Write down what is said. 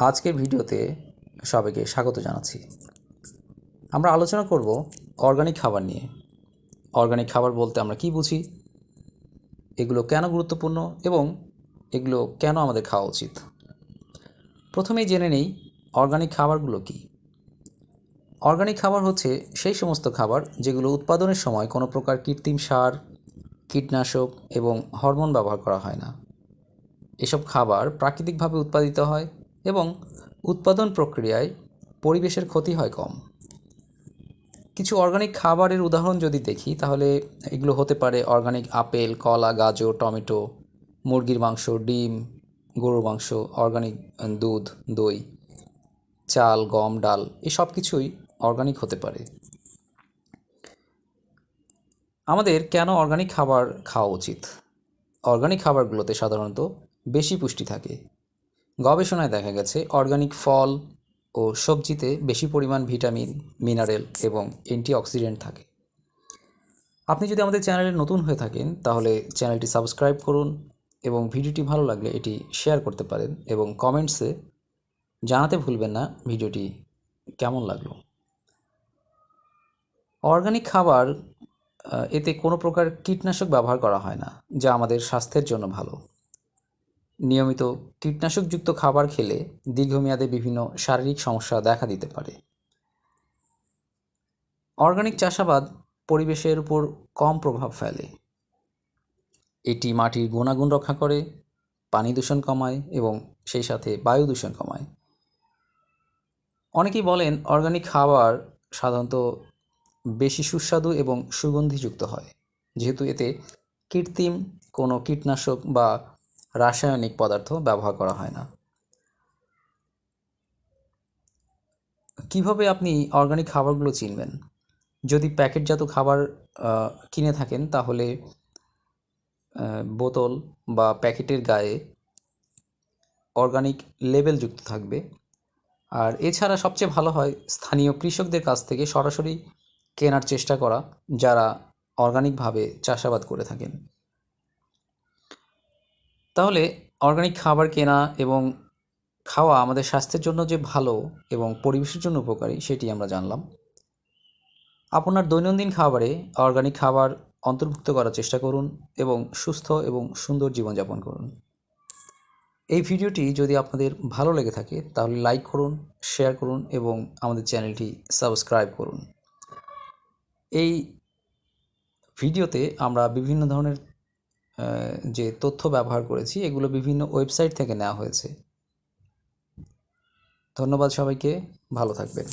আজকের ভিডিওতে সবাইকে স্বাগত জানাচ্ছি। আমরা আলোচনা করব অর্গানিক খাবার নিয়ে। অর্গানিক খাবার বলতে আমরা কি বুঝি? এগুলো কেন গুরুত্বপূর্ণ এবং এগুলো কেন আমাদের খাওয়া উচিত? প্রথমেই জেনে নেই অর্গানিক খাবারগুলো কি। অর্গানিক খাবার হচ্ছে সেই সমস্ত খাবার যেগুলো উৎপাদনের সময় কোনো প্রকার কৃত্রিম সার, কীটনাশক এবং হরমোন ব্যবহার করা হয় না। এসব খাবার প্রাকৃতিকভাবে উৎপাদিত হয় এবং উৎপাদন প্রক্রিয়ায় পরিবেশের ক্ষতি হয় কম। কিছু অর্গানিক খাবারের উদাহরণ যদি দেখি, তাহলে এগুলো হতে পারে অর্গানিক আপেল, কলা, গাজর, টমেটো, মুরগির মাংস, ডিম, গরুর মাংস অর্গানিক দুধ, দই, চাল, গম, ডাল এই সব কিছুই অর্গানিক হতে পারে। আমাদের কেন অর্গানিক খাবার খাওয়া উচিত? অর্গানিক খাবারগুলোতে সাধারণত বেশি পুষ্টি থাকে। গবেষণায় দেখা গেছে অর্গানিক ফল ও সবজিতে বেশি পরিমাণ ভিটামিন, মিনারেল এবং অ্যান্টিঅক্সিডেন্ট থাকে। আপনি যদি আমাদের চ্যানেলে নতুন হয়ে থাকেন, তাহলে চ্যানেলটি সাবস্ক্রাইব করুন এবং ভিডিওটি ভালো লাগলে এটি শেয়ার করতে পারেন এবং কমেন্টসে জানাতে ভুলবেন না ভিডিওটি কেমন লাগল। অর্গানিক খাবার এতে কোনো প্রকার কীটনাশক ব্যবহার করা হয় না, যা আমাদের স্বাস্থ্যের জন্য ভালো। নিয়মিত কীটনাশকযুক্ত খাবার খেলে দীর্ঘমেয়াদে বিভিন্ন শারীরিক সমস্যা দেখা দিতে পারে। অর্গানিক চাষাবাদ পরিবেশের উপর কম প্রভাব ফেলে। এটি মাটির গুণাগুণ রক্ষা করে, পানি দূষণ কমায় এবং সেই সাথে বায়ু দূষণ কমায়। অনেকেই বলেন অর্গানিক খাবার সাধারণত বেশি সুস্বাদু এবং সুগন্ধিযুক্ত হয়, যেহেতু এতে কৃত্রিম কোনো কীটনাশক বা রাসায়নিক পদার্থ ব্যবহার করা হয় না। কীভাবে আপনি অর্গানিক খাবারগুলো চিনবেন? যদি প্যাকেটজাত খাবার কিনে থাকেন, তাহলে বোতল বা প্যাকেটের গায়ে অর্গানিক লেবেল যুক্ত থাকবে। আর এছাড়া সবচেয়ে ভালো হয় স্থানীয় কৃষকদের কাছ থেকে সরাসরি কেনার চেষ্টা করা, যারা অর্গানিকভাবে চাষাবাদ করে থাকেন। তাহলে অর্গানিক খাবার কেনা এবং খাওয়া আমাদের স্বাস্থ্যের জন্য যে ভালো এবং পরিবেশের জন্য উপকারী সেটি আমরা জানলাম। আপনার দৈনন্দিন খাবারে অর্গানিক খাবার অন্তর্ভুক্ত করার চেষ্টা করুন এবং সুস্থ এবং সুন্দর জীবনযাপন করুন। এই ভিডিওটি যদি আপনাদের ভালো লেগে থাকে তাহলে লাইক করুন শেয়ার করুন এবং আমাদের চ্যানেলটি সাবস্ক্রাইব করুন। এই ভিডিওতে আমরা বিভিন্ন ধরনের যে তথ্য ব্যবহার করেছি এগুলো বিভিন্ন ওয়েবসাইট থেকে নেওয়া হয়েছে। ধন্যবাদ সবাইকে ভালো থাকবেন।